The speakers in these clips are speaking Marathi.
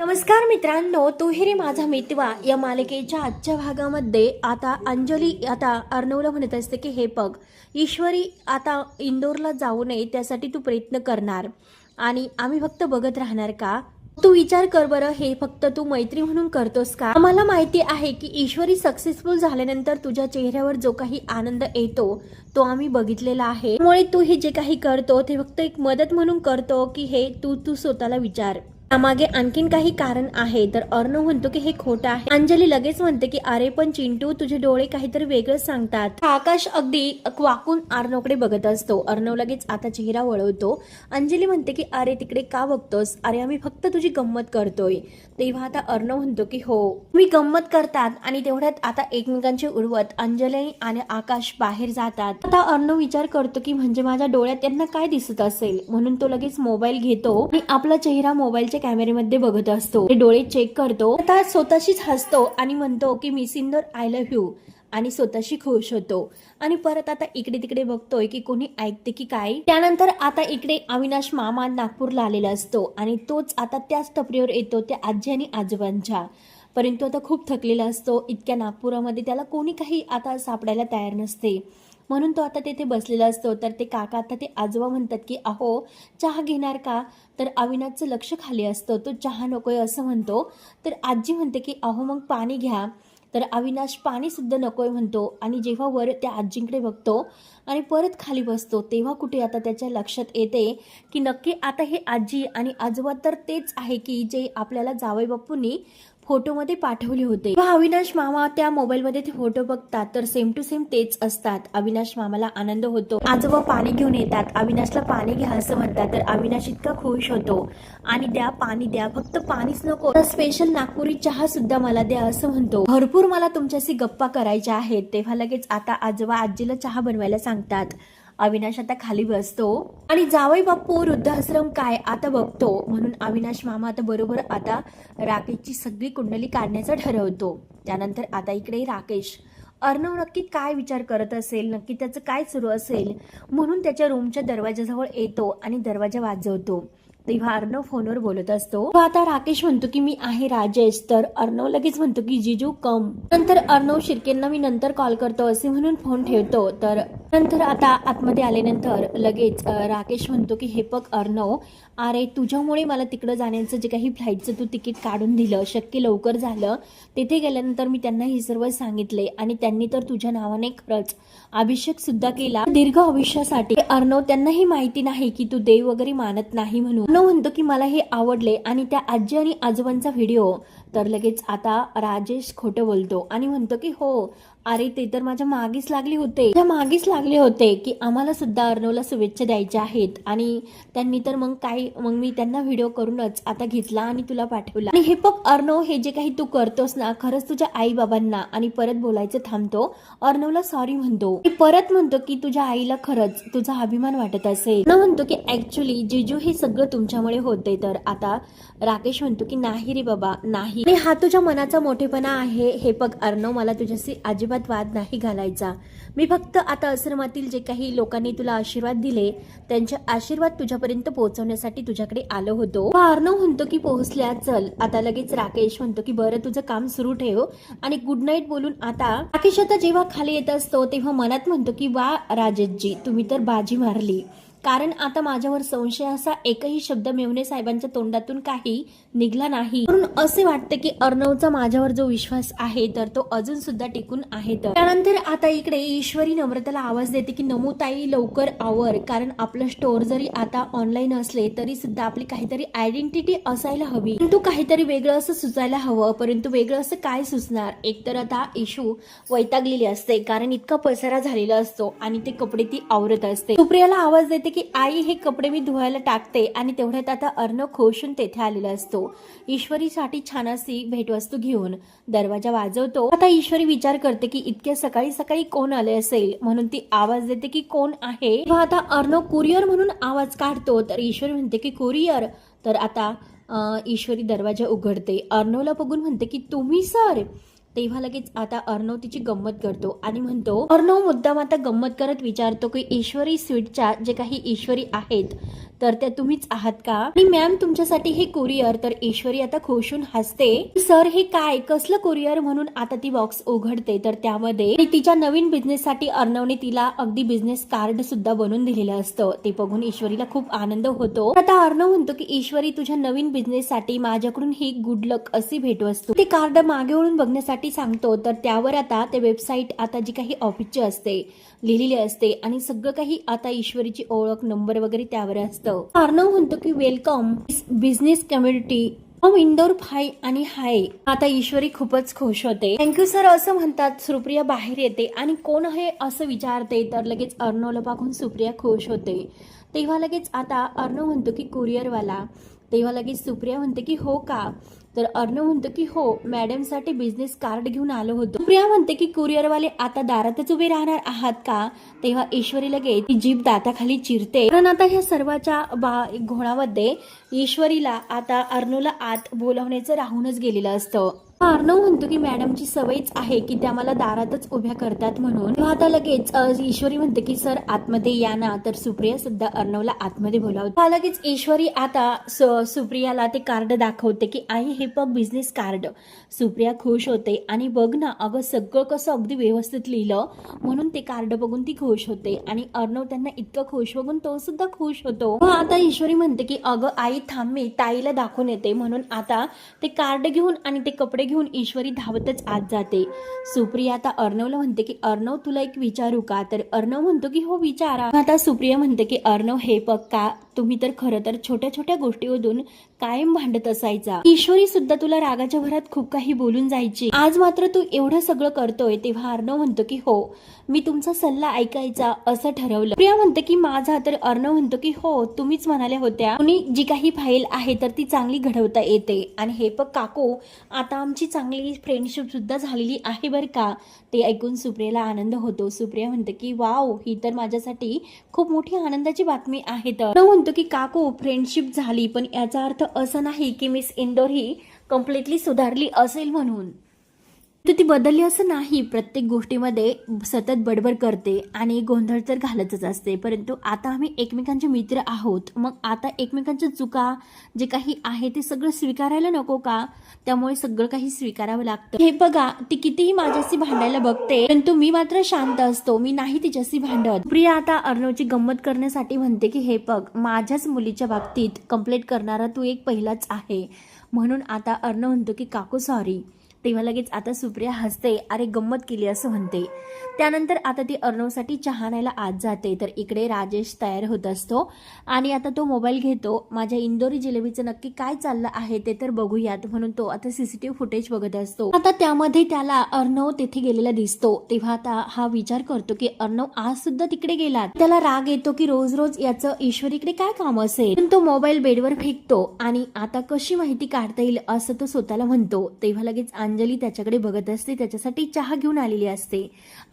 नमस्कार मित्रांनो तू रे माझा मितवा. या मालिकेच्या आजच्या भागामध्ये आता अंजली आता अर्णवला म्हणत असते की हे बघ ईश्वरी आता इंदोरला जाऊ नये त्यासाठी तू प्रयत्न करणार. आणि आम्ही फक्त बघत राहणार का? तू विचार कर बरं हे फक्त तू मैत्री म्हणून करतोस का? आम्हाला माहिती आहे की ईश्वरी सक्सेसफुल झाल्यानंतर तुझ्या चेहऱ्यावर जो काही आनंद येतो तो आम्ही बघितलेला आहे. त्यामुळे तू हे जे काही करतो ते फक्त एक मदत म्हणून करतो की हे तू तू स्वतःला विचार. त्यामागे आणखीन काही कारण आहे. तर अर्णव म्हणतो की हे खोटं आहे. अंजली लगेच म्हणते की अरे पण चिंटू तुझे डोळे काहीतरी वेगळंच सांगतात. आकाश अगदी वाकून अर्णवकडे बघत असतो. अर्णव लगेच आता चेहरा वळवतो. अंजली म्हणते की अरे तिकडे का बघतोस? अरे आम्ही फक्त तुझी गंमत करतोय. तेव्हा आता अर्णव म्हणतो की हो मी गंमत करतात आणि तेवढ्यात आता एकमेकांचे उडवत अंजली आणि आकाश बाहेर जातात. आता अर्णव विचार करतो की म्हणजे माझ्या डोळ्यात त्यांना काय दिसत असेल? म्हणून तो लगेच मोबाईल घेतो आणि आपला चेहरा मोबाईलच्या कॅमेरेमध्ये बघत असतो. ते डोळे चेक करतो. आता स्वतःशीच हसतो आणि म्हणतो की मी सिंदर आय लव्ह यू आणि स्वतःशी खुश होतो. आणि परत आता इकडे तिकडे बघतोय की कोणी ऐकते की काय? त्यानंतर आता इकडे अविनाश मामा नागपूरला आलेला असतो आणि तोच आता त्याच टपरीवर येतो त्या आजी आणि आजोबांच्या. परंतु आता खूप थकलेला असतो. इतक्या नागपुरामध्ये त्याला कोणी काही आता सापडायला तयार नसते. म्हणून तो आता तेथे बसलेला असतो. तर ते काका आता ते आजोबा म्हणतात की अहो चहा घेणार का? तर अविनाशचं लक्ष खाली असतं. तो चहा नकोय असं म्हणतो. तर आजी म्हणते की अहो मग पाणी घ्या. तर अविनाश पाणीसुद्धा नकोय म्हणतो. आणि जेव्हा वर त्या आजींकडे बघतो आणि परत खाली बसतो तेव्हा कुठे आता त्याच्या लक्षात येते की नक्की आता हे आजी आणि आजोबा तर तेच आहे की जे आपल्याला जावई बापूंनी फोटोमध्ये पाठवले होते. व अविनाश मामा त्या मोबाईलमध्ये ते फोटो बघतात तर सेम टू सेम तेच असतात. अविनाश मामाला आनंद होतो. आजोबा पाणी घेऊन येतात. अविनाशला पाणी घ्या असं म्हणतात तर अविनाश इतका खुश होतो. आणि द्या पाणी द्या फक्त पाणीच नको. स्पेशल नागपुरी चहा सुद्धा मला द्या असं म्हणतो. भरपूर मला तुमच्याशी गप्पा करायच्या आहेत. तेव्हा लगेच आता आजोबा आजीला चहा बनवायला सांगतात. अविनाश आता खाली बसतो. आणि जावई बाप्पू वृद्धाश्रम काय आता बघतो. म्हणून अविनाश मामा आता बरोबर आता राकेशची सगळी कुंडली काढण्याचं ठरवतो. त्यानंतर आता इकडे राकेश. अर्णव नक्की काय विचार करत असेल? नक्की त्याचं काय सुरू असेल? म्हणून त्याच्या रूमच्या दरवाजाजवळ येतो आणि दरवाजा वाजवतो. तेव्हा अर्णव फोनवर बोलत असतो. आता राकेश म्हणतो की मी आहे राजेश. तर अर्णव लगेच म्हणतो की जिजू कम नंतर अर्णव शिर्केंना मी नंतर कॉल करतो असे म्हणून फोन ठेवतो. तर नंतर आता आतमध्ये आल्यानंतर लगेच राकेश म्हणतो की हे बघ अर्णव अरे तुझ्यामुळे मला तिकडं जाण्याचं जे काही फ्लाईटचं तू तिकीट काढून दिलं शक्य लवकर झालं तिथे गेल्यानंतर मी त्यांना हे सर्व सांगितले आणि त्यांनी तर तुझ्या नावाने खरंच अभिषेक सुद्धा केला. दीर्घ आयुष्यासाठी अर्णव त्यांनाही माहिती नाही की तू देव वगैरे मानत नाही म्हणून. अर्णव म्हणतो की मला हे आवडले आणि त्या आजी आणि आजोबांचा व्हिडिओ. तर लगेच आता राजेश खोटं बोलतो आणि म्हणतो की हो अरे ते तर माझ्या मागेच लागले होते. त्या मागेच लागले होते की आम्हाला सुद्धा अर्णवला शुभेच्छा द्यायच्या आहेत. आणि त्यांनी तर मग काय मग मी त्यांना व्हिडिओ करूनच आता घेतला आणि तुला पाठवला. आणि हे बघ अर्णव हे जे काही तू करतोस ना खरंच तुझ्या आई बाबांना आणि परत बोलायचं थांबतो. अर्णवला सॉरी म्हणतो. परत म्हणतो की तुझ्या आईला खरंच तुझा अभिमान वाटत असेल. न म्हणतो की ऍक्च्युली जिजू हे सगळं तुमच्यामुळे होते. तर आता राकेश म्हणतो की नाही रे बाबा नाही. हा तुझ्या मनाचा मोठेपणा आहे. हे बघ अर्णव मला तुझ्याशी अजिबात वाद नाही घालायचा. मी फक्त आता आश्रमातील जे काही लोकांनी तुला आशीर्वाद दिले त्यांचे आशीर्वाद तुझ्यापर्यंत पोहोचवण्यासाठी तुझ्याकडे आलो होतो. मग म्हणतो की पोहोचल्या चल. आता लगेच राकेश म्हणतो की बरं तुझं काम सुरू ठेव. आणि गुड नाईट बोलून आता राकेश आता जेव्हा खाली येत असतो तेव्हा मनात म्हणतो की वा राजेशजी तुम्ही तर बाजी मारली. कारण आता माझ्यावर संशय असा एकही शब्द मेवणे साहेबांच्या तोंडातून काही निघला नाही. म्हणून असे वाटते की अर्णवचा माझ्यावर जो विश्वास आहे तर तो अजून सुद्धा टिकून आहे. तर त्यानंतर आता इकडे ईश्वरी नम्रताला आवाज देते की नमूताई लवकर आवर. कारण आपलं स्टोअर जरी आता ऑनलाईन असले तरी सुद्धा आपली काहीतरी आयडेंटिटी असायला हवी. परंतु काहीतरी वेगळं असं सुचायला हवं. परंतु वेगळं असं काय सुचणार? एकतर आता इशू वैतागलेली असते. कारण इतका पसारा झालेला असतो आणि ते कपडे ती आवरत असते. सुप्रियाला आवाज देते की आई हे कपडे मी धुवायला टाकते आणि तेवढ्यात आता अर्णव खोशून तेथे आलेला असतो. ईश्वरीसाठी छान अशी भेटवस्तू घेऊन दरवाजा वाजवतो. आता ईश्वरी विचार करते की इतक्या सकाळी सकाळी कोण आले असेल? म्हणून ती आवाज देते की कोण आहे? आता अर्णव कुरिअर म्हणून आवाज काढतो. तर ईश्वरी म्हणते की कुरिअर. तर आता ईश्वरी दरवाजा उघडते. अर्णवला बघून म्हणते की तुम्ही सर तेव्हा लगेच आता अर्णव तिची गंमत करतो आणि म्हणतो अर्णव मुद्दाम आता गंमत करत विचारतो की ईश्वरी स्वीटच्या जे काही ईश्वरी आहेत तर त्या तुम्हीच आहात का? आणि मॅम तुमच्यासाठी हे कुरिअर तर ईश्वरी आता खुशून हसते. सर हे काय? कसलं कुरिअर म्हणून आता ती बॉक्स उघडते? तर त्यामध्ये तिच्या नवीन बिझनेससाठी अर्णवने तिला अगदी बिझनेस कार्ड सुद्धा बनवून दिलेलं असतं. ते बघून ईश्वरीला खूप आनंद होतो. आता अर्णव म्हणतो की ईश्वरी तुझ्या नवीन बिझनेस साठी माझ्याकडून ही गुड लक अशी असतो ते कार्ड मागे वळून बघण्यासाठी सांगतो तर त्यावर आता ते वेबसाईट आता जी काही ऑफिसची असते लिहिलेली असते आणि सगळं काही आता ईश्वरीची ओळख नंबर वगैरे त्यावर असतं. अर्णव म्हणतो की welcome business community from Indore hi आणि हाय आता ईश्वरी खूपच खुश होते. थँक्यू सर असं म्हणतात. सुप्रिया बाहेर येते आणि कोण आहे असं विचारते तर लगेच अर्णवला पाहून सुप्रिया खुश होते. तेव्हा लगेच आता अर्णव म्हणतो की कुरिअरवाला तेव्हा लगेच सुप्रिया म्हणते की हो का? तर अर्णव म्हणतो की हो मॅडमसाठी बिझनेस कार्ड घेऊन आलो होतो. सुप्रिया म्हणते की कुरिअरवाले आता दारातच उभे राहणार आहात का? तेव्हा ईश्वरी लगेच ती जीभ दाताखाली चिरते. कारण आता ह्या सर्वाच्या बा घोणामध्ये ईश्वरीला आता अर्णवला आत बोलवण्याचं राहूनच गेलेलं असतं. अर्णव म्हणतो की मॅडमची सवयच आहे की त्या मला दारातच उभ्या करतात म्हणून. आता लगेच ईश्वरी म्हणते की सर आतमध्ये या ना. तर सुप्रिया सुद्धा अर्णवला आतमध्ये बोलावते. लगेच ईश्वरी आता सुप्रियाला ते कार्ड दाखवते की आई हे बघ बिझनेस कार्ड सुप्रिया खुश होते आणि बघ ना अगं सगळं कसं अगदी व्यवस्थित लिहिलं. म्हणून ते कार्ड बघून ती खुश होते आणि अर्णव त्यांना इतकं खुश बघून तो सुद्धा खुश होतो. आता ईश्वरी म्हणते की अगं आई थांब मी ताईला दाखवून येते. म्हणून आता ते कार्ड घेऊन आणि ते कपडे घेऊन ईश्वरी धावतच आत जाते. सुप्रिया आता अर्णवला म्हणते की अर्णव तुला एक विचारू का? तर अर्णव म्हणतो की हो विचारा. आता सुप्रिया म्हणते की अर्णव हे बघ का तुम्ही तर खरं तर छोट्या छोट्या गोष्टीमधून कायम भांडत असायचा. ईश्वरी सुद्धा तुला रागाच्या भरात खूप काही बोलून जायची. आज मात्र तू एवढं सगळं करतोय तेव्हा अर्णव म्हणतो की हो मी तुमचा सल्ला ऐकायचा असं ठरवलं. प्रिया म्हणते की माझा तर अर्णव म्हणतो की हो तुम्हीच म्हणाल्या होत्या. कुणी जी काही फाईल आहे तर ती चांगली घडवता येते. आणि हे बघ काकू आता आमची चांगली फ्रेंडशिप सुद्धा झालेली आहे बरं का? ते ऐकून सुप्रियाला आनंद होतो. सुप्रिया म्हणते की वाव ही तर माझ्यासाठी खूप मोठी आनंदाची बातमी आहे तर. म्हणतो की काकू फ्रेंडशिप झाली पण याचा अर्थ असं नाही की मिस इंदोर ही कम्प्लिटली सुधारली असेल म्हणून. तर ती बदलली असं नाही. प्रत्येक गोष्टीमध्ये सतत बडबड करते आणि गोंधळ तर घालतच असते. परंतु आता आम्ही एकमेकांचे मित्र आहोत. मग आता एकमेकांच्या चुका जे काही आहे ते सगळं स्वीकारायला नको का? त्यामुळे सगळं काही स्वीकारावं लागतं. हे बघा ती कितीही माझ्याशी भांडायला बघते परंतु मी मात्र शांत असतो. मी नाही तिच्याशी भांडत. प्रिया आता अर्णवची गंमत करण्यासाठी म्हणते की हे बघ माझ्याच मुलीच्या बाबतीत कंप्लेंट करणारा तू एक पहिलाच आहे. म्हणून आता अर्णव म्हणतो की काकू सॉरी तेव्हा लगेच आता सुप्रिया हसते अरे गंमत केली असं म्हणते. त्यानंतर आता ती अर्णवसाठी चहा न्यायला आत जाते. तर इकडे राजेश तयार होत असतो आणि आता तो मोबाईल घेतो. माझ्या इंदोरी जिलेबीचं नक्की काय चाललं आहे ते तर बघूयात म्हणून तो आता सीसीटीव्ही फुटेज बघत असतो. आता त्यामध्ये त्याला अर्णव तेथे गेलेला दिसतो. तेव्हा आता हा विचार करतो की अर्णव आज सुद्धा तिकडे गेला त्याला राग येतो की रोज रोज याचं ईश्वरीकडे काय काम असेल? पण तो मोबाईल बेडवर फेकतो आणि आता कशी माहिती काढता येईल असं तो स्वतःला म्हणतो. तेव्हा लगेच अंजली त्याच्याकडे बघत असते त्याच्यासाठी चहा घेऊन आलेली असते.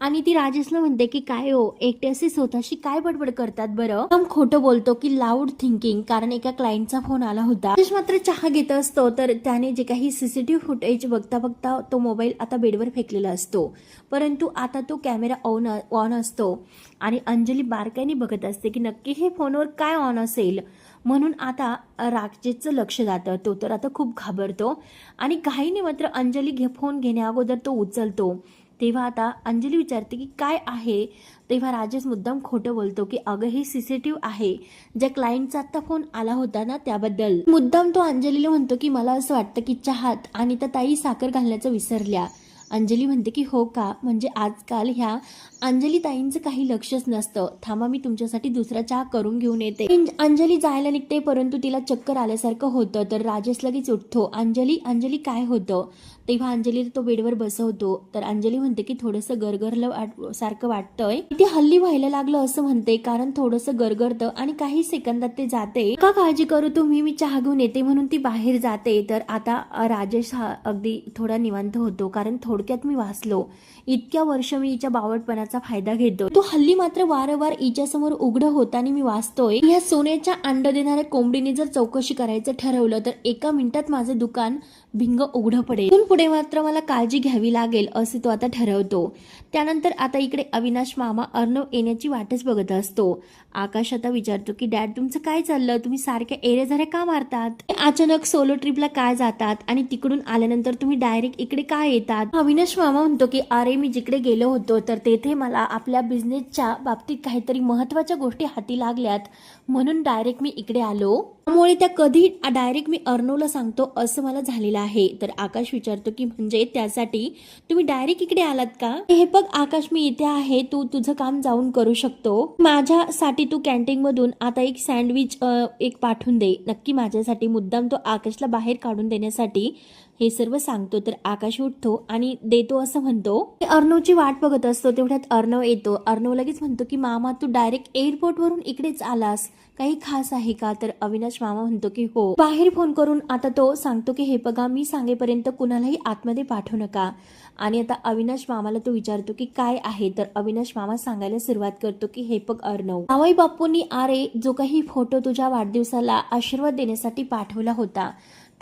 आणि ती राजेशला म्हणते की काय हो एकटे असे स्वतःशी काय बडबड करतात बरं? एकदम खोटं बोलतो की लाऊड थिंकिंग कारण एका क्लायंटचा फोन आला होता. राजेश मात्र चहा घेत असतो तर त्याने जे काही सीसीटीव्ही फुटेज बघता बघता तो मोबाईल आता बेडवर फेकलेला असतो. परंतु आता तो कॅमेरा ऑन ऑन असतो. आणि अंजली बारकाईने बघत असते की नक्की हे फोनवर काय ऑन असेल? म्हणून आता राजेशचं लक्ष जातं. तो तर आता खूप घाबरतो. आणि घाईने मात्र अंजली घे फोन घेण्या अगोदर तो उचलतो. तेव्हा आता अंजली विचारते की काय आहे? तेव्हा राजेश मुद्दाम खोटं बोलतो की अगं हे सीसीटीव्ह आहे. ज्या क्लायंटचा आता फोन आला होता ना त्याबद्दल. मुद्दाम तो अंजलीला म्हणतो की मला असं वाटतं की चहात आणि त्या ताई साखर घालण्याचं विसरल्या. अंजली म्हणते की हो का? म्हणजे आजकाल ह्या अंजली ताईंचं काही लक्षच नसतं. थांबा मी तुमच्यासाठी दुसरा चहा करून घेऊन येते. अंजली जायला निघते परंतु तिला चक्कर आल्यासारखं होतं. तर राजेश लगेच उठतो. अंजली अंजली काय होतं? तेव्हा अंजली तो बेडवर बसवतो. तर अंजली म्हणते की थोडंसं गरगरलं वाट- सारखं वाटतंय. ती हल्ली व्हायला लागलं असं म्हणते कारण थोडंसं गरगरतं आणि काही सेकंदात ते जाते. का काळजी करू तुम्ही? मी चहा घेऊन येते म्हणून ती बाहेर जाते. तर आता राजेश हा अगदी थोडा निवांत होतो कारण थोडक्यात मी वाचलो. इतक्या वर्ष मी हिच्या बावटपणाचा फायदा घेतो. तो हल्ली मात्र वारंवार हिच्यासमोर उघड होताना मी वाचतोय. या सोन्याच्या अंड देणाऱ्या कोंबडीने जर चौकशी करायचं ठरवलं तर एका मिनिटात माझं दुकान भिंग उघडं पडेल. पुढे मात्र मला काळजी घ्यावी लागेल असे तो आता ठरवतो. त्यानंतर आता इकडे अविनाश मामा अर्णव येण्याची वाटच बघत असतो. आकाश आता विचारतो की डॅड तुमचं काय चाललं? तुम्ही सारख्या एरे झरे का मारतात? अचानक सोलो ट्रिपला काय जातात? आणि तिकडून आल्यानंतर तुम्ही डायरेक्ट इकडे काय येतात? अविनाश मामा म्हणतो की अरे मी जिकडे गेलो होतो तर तेथे मला आपल्या बिझनेसच्या बाबतीत काहीतरी महत्त्वाच्या गोष्टी हाती लागल्यात. म्हणून डायरेक्ट मी इकडे आलो. त्यामुळे त्या कधी डायरेक्ट मी अर्णवला सांगतो असं मला झालेलं आहे. तर आकाश विचारतो की म्हणजे त्यासाठी. तुम्ही डायरेक्ट इकडे आलात का? हे बघ आकाश मी इथे आहे. तू तुझं काम जाऊन करू शकतो. माझ्यासाठी तू कॅन्टीन मधून आता एक सँडविच एक पाठवून दे. नक्की माझ्यासाठी मुद्दाम तो आकाशला बाहेर काढून देण्यासाठी. हे सर्व सांगतो तर आकाश उठतो आणि देतो असं म्हणतो. अर्णवची वाट बघत असतो तेवढ्यात अर्णव येतो. अर्णव लगेच म्हणतो की मामा तू डायरेक्ट एअरपोर्ट वरून इकडेच आलास. काही खास आहे का? तर अविनाश मामा म्हणतो की हो. बाहेर फोन करून आता तो सांगतो की हे बघा मी सांगेपर्यंत कुणालाही आतमध्ये पाठवू नका. आणि आता अविनाश मामाला तो विचारतो की काय आहे? तर अविनाश मामा सांगायला सुरुवात करतो की हे बघ अर्णव जावई बापूंनी आरे जो काही फोटो तुझ्या वाढदिवसाला आशीर्वाद देण्यासाठी पाठवला होता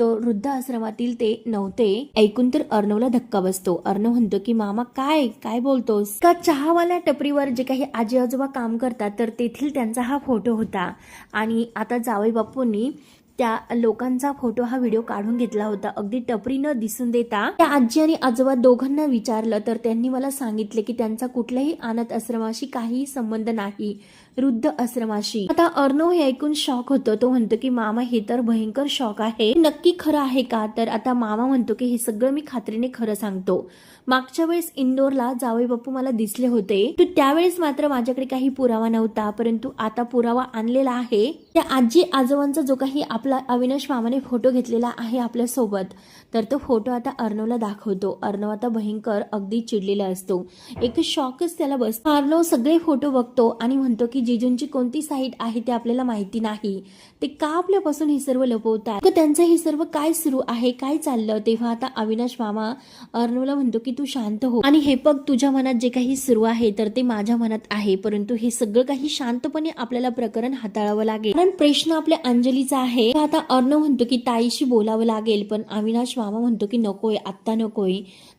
तो वृद्ध आश्रमातील ते नव्हते. ऐकून तर अर्णवला धक्का बसतो. अर्णव म्हणतो की मामा काय? काय बोलतोस? का चहावाल्या टपरीवर जे काही आजी आजोबा काम करतात तर तेथील त्यांचा हा फोटो होता. आणि आता जावई बापूंनी त्या लोकांचा फोटो हा व्हिडिओ काढून घेतला होता. अगदी टपरी न दिसून देता त्या आजी आणि आजोबा दोघांना विचारलं. तर त्यांनी मला सांगितले की त्यांचा कुठल्याही अनाथ आश्रमाशी काहीही संबंध नाही. वृद्ध आश्रमाशी. आता अर्णव हे ऐकून शॉक होतो. तो म्हणतो की मामा हे तर भयंकर शॉक आहे. नक्की खरं आहे का? तर आता मामा म्हणतो की हे सगळं मी खात्रीने खरं सांगतो. मागच्या वेळेस इंदोरला जावई बापू मला दिसले होते. तर त्यावेळेस मात्र माझ्याकडे काही पुरावा नव्हता. परंतु आता पुरावा आणलेला आहे. त्या आजी आजोबांचा जो काही आपला अविनाश मामाने फोटो घेतलेला आहे आपल्यासोबत तर तो फोटो आता अर्णवला दाखवतो. अर्णव आता भयंकर अगदी चिडलेला असतो. एक शॉकच त्याला बस अर्णव सगळे फोटो बघतो आणि म्हणतो की जिजूंची कोणती साईट आहे ते आपल्याला माहिती नाही. ते का आपल्यापासून हे सर्व लपवतात? त्यांचं हे सर्व काय सुरू आहे? काय चाललं? तेव्हा आता अविनाश मामा अर्णवला म्हणतो की तू शांत हो. आणि हे बघ तुझ्या मनात जे काही सुरू आहे तर ते माझ्या मनात आहे. परंतु हे सगळं काही शांतपणे आपल्याला प्रकरण हाताळावं लागेल. कारण प्रश्न आपल्या अंजलीचा आहे. आता अर्णव म्हणतो की ताईशी बोलावं लागेल पण अविनाश मामा म्हणतो की नकोय आत्ता नकोय.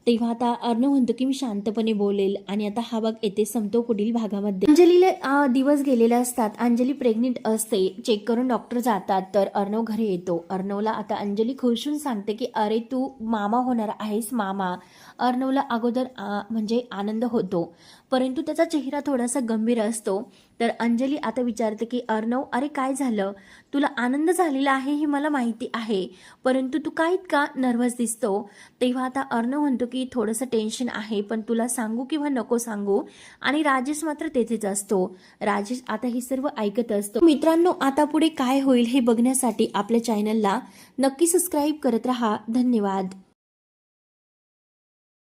तेव्हा आता अर्णव म्हणतो की मी शांतपणे बोलेल आणि आता हा भाग येथे संपतो पुढील भागामध्ये. अंजलीला दिवस गेलेले असतात. अंजली प्रेग्नेंट असते. चेक करून डॉक्टर जातात तर अर्णव घरी येतो. अर्णवला आता अंजली खुशून सांगते की अरे तू मामा होणार आहेस मामा. अर्णवला अगोदर म्हणजे आनंद होतो. परंतु त्याचा चेहरा थोडासा गंभीर असतो. तर अंजली आता विचारते की अर्णव अरे काय झालं? तुला आनंद झालेला आहे हे मला माहिती आहे. परंतु तू काय इतका नर्वस दिसतो? तेव्हा आता अर्णव म्हणतो की थोडंसं टेन्शन आहे पण तुला सांगू किंवा नको सांगू? आणि राजेश मात्र तेथेच असतो. राजेश आता हे सर्व ऐकत असतो. मित्रांनो आता पुढे काय होईल हे बघण्यासाठी आपल्या चॅनलला नक्की सबस्क्राईब करत राहा. धन्यवाद.